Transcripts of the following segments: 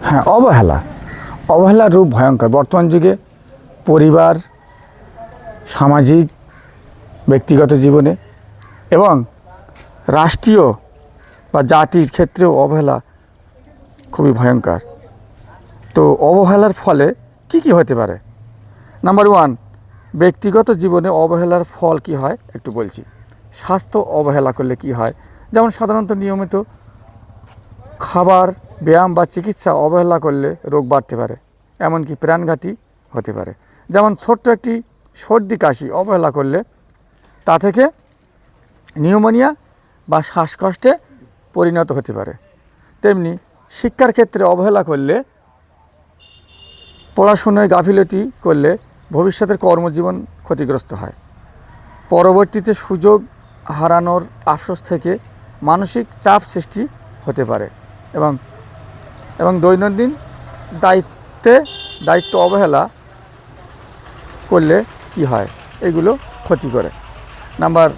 হ্যাঁ অবহেলা। অবহেলার রূপ ভয়ঙ্কর। বর্তমান যুগে পরিবার, সামাজিক, ব্যক্তিগত জীবনে এবং রাষ্ট্রীয় বা জাতির ক্ষেত্রেও অবহেলা খুবই ভয়ঙ্কর। তো অবহেলার ফলে কি কি হতে পারে? নাম্বার ওয়ান ব্যক্তিগত জীবনে অবহেলার ফল কি হয়? একটু বলছি। স্বাস্থ্য অবহেলা করলে কি হয়? যেমন সাধারণত নিয়মিত খাবার, ব্যায়াম বা চিকিৎসা অবহেলা করলে রোগ বাড়তে পারে, এমনকি প্রাণঘাতী হতে পারে। যেমন ছোট্ট একটি সর্দি কাশি অবহেলা করলে তা থেকে নিউমোনিয়া বা শ্বাসকষ্টে পরিণত হতে পারে। তেমনি শিক্ষার ক্ষেত্রে অবহেলা করলে পড়াশোনায় গাফিলতি করলে ভবিষ্যতের কর্মজীবন ক্ষতিগ্রস্ত হয়। পরবর্তীতে সুযোগ হারানোর আফসোস থেকে মানসিক চাপ সৃষ্টি হতে পারে। এবং এবং দৈনন্দিন দায়িত্বে, দায়িত্ব অবহেলা করলে কি হয়? এগুলো ক্ষতি করে। নাম্বার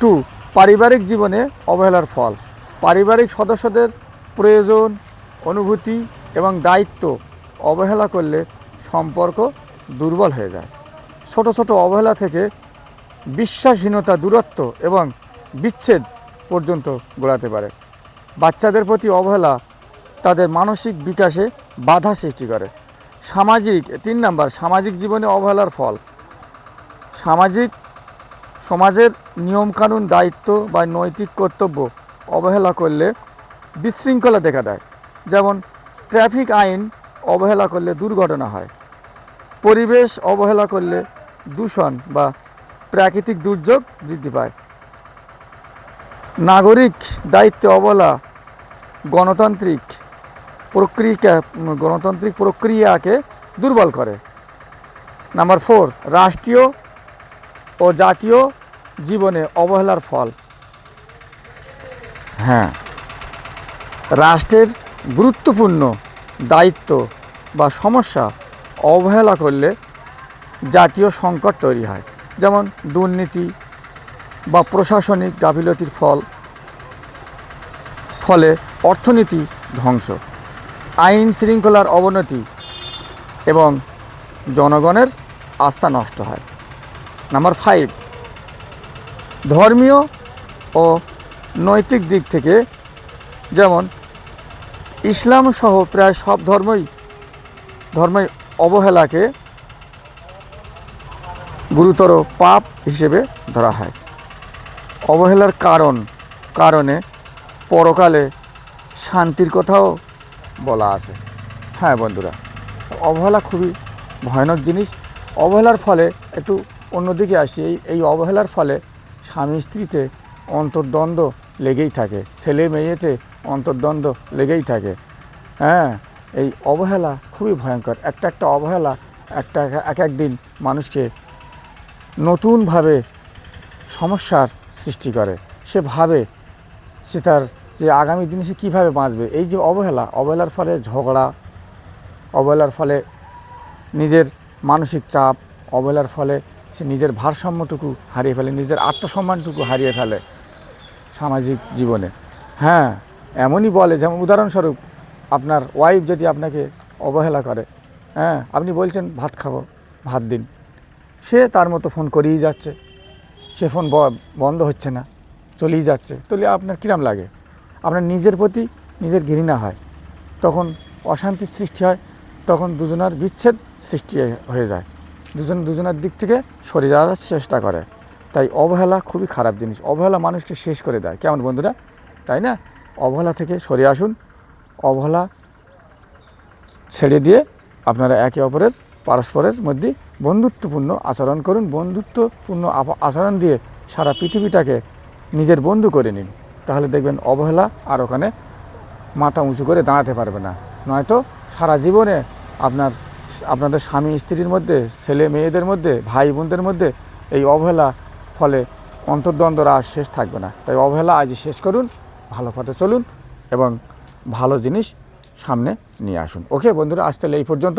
টু পারিবারিক জীবনে অবহেলার ফল। পারিবারিক সদস্যদের প্রয়োজন, অনুভূতি এবং দায়িত্ব অবহেলা করলে সম্পর্ক দুর্বল হয়ে যায়। ছোট ছোট অবহেলা থেকে বিশ্বাসহীনতা দূরত্ব এবং বিচ্ছেদ পর্যন্ত গড়াতে পারে। বাচ্চাদের প্রতি অবহেলা তাদের মানসিক বিকাশে বাধা সৃষ্টি করে। সামাজিক, তিন নাম্বার, সামাজিক জীবনে অবহেলার ফল। সামাজিক সমাজের নিয়মকানুন, দায়িত্ব বা নৈতিক কর্তব্য অবহেলা করলে বিশৃঙ্খলা দেখা দেয়। যেমন, ট্রাফিক আইন অবহেলা করলে দুর্ঘটনা হয়। পরিবেশ অবহেলা করলে দূষণ বা প্রাকৃতিক দুর্যোগ বৃদ্ধি পায়। নাগরিক দায়িত্বে অবহেলা গণতান্ত্রিক প্রক্রিয়া গণতান্ত্রিক প্রক্রিয়াকে দুর্বল করে। নাম্বার ফোর রাষ্ট্রীয় ও জাতীয় জীবনে অবহেলার ফল। হ্যাঁ রাষ্ট্রের গুরুত্বপূর্ণ দায়িত্ব বা সমস্যা অবহেলা করলে জাতীয় সংকট তৈরি হয়। যেমন দুর্নীতি বা প্রশাসনিক গাফিলতির ফল, ফলে অর্থনীতি ধ্বংস। আইন শৃঙ্খলার অবনতি এবং জনগণের আস্থা নষ্ট হয়। নাম্বার ফাইভ ধর্মীয় ও নৈতিক দিক থেকে যেমন ইসলাম সহ প্রায় সব ধর্মই ধর্মই অবহেলাকে গুরুতর পাপ হিসেবে ধরা হয়। অবহেলার কারণ, কারণে পরকালে শান্তির কথাও বলা আছে। হ্যাঁ বন্ধুরা, অবহেলা খুবই ভয়ানক জিনিস। অবহেলার ফলে একটু অন্যদিকে আসি, এই এই অবহেলার ফলে স্বামী স্ত্রীতে অন্তর্দ্বন্দ্ব লেগেই থাকে, ছেলে মেয়েতে অন্তর্দ্বন্দ্ব লেগেই থাকে। হ্যাঁ এই অবহেলা খুবই ভয়ঙ্কর। একটা একটা অবহেলা একটা, এক এক দিন মানুষকে নতুনভাবে সমস্যার সৃষ্টি করে। সে ভাবে সে তার যে আগামী দিনে সে কীভাবে বাঁচবে। এই যে অবহেলা, অবহেলার ফলে ঝগড়া, অবহেলার ফলে নিজের মানসিক চাপ, অবহেলার ফলে সে নিজের ভারসাম্যটুকু হারিয়ে ফেলে, নিজের আত্মসম্মানটুকু হারিয়ে ফেলে সামাজিক জীবনে। হ্যাঁ এমনই বলে, যেমন উদাহরণস্বরূপ আপনার ওয়াইফ যদি আপনাকে অবহেলা করে হ্যাঁ আপনি বলছেন, ভাত খাব, ভাত দিন। সে তার মতো ফোন করেই যাচ্ছে। সে ফোন বন্ধ হচ্ছে না, চলেই যাচ্ছে। তাহলে আপনার কিরাম লাগে? আপনার নিজের প্রতি নিজের ঘৃণা হয়। তখন অশান্তির সৃষ্টি হয়, তখন দুজনার বিচ্ছেদ সৃষ্টি হয়ে যায়। দুজন দুজনের দিক থেকে সরে যাওয়ার চেষ্টা করে। তাই অবহেলা খুবই খারাপ জিনিস। অবহেলা মানুষকে শেষ করে দেয়। কেমন বন্ধুরা? তাই না? অবহেলা থেকে সরে আসুন। অবহেলা ছেড়ে দিয়ে আপনারা একে অপরের পারস্পরের মধ্যে বন্ধুত্বপূর্ণ আচরণ করুন। বন্ধুত্বপূর্ণ আচরণ দিয়ে সারা পৃথিবীটাকে নিজের বন্ধু করে নিন। তাহলে দেখবেন অবহেলা আর ওখানে মাথা উঁচু করে দাঁড়াতে পারবে না। নয়তো সারা জীবনে আপনার আপনাদের স্বামী স্ত্রীর মধ্যে, ছেলে মেয়েদের মধ্যে, ভাই বোনদের মধ্যে এই অবহেলা ফলে অন্তর্দ্বন্দ্বর আর শেষ থাকবে না। তাই অবহেলা আজ শেষ করুন, ভালো পথে চলুন এবং ভালো জিনিস সামনে নিয়ে আসুন। ওকে বন্ধুরা, আজ তাহলে এই পর্যন্ত।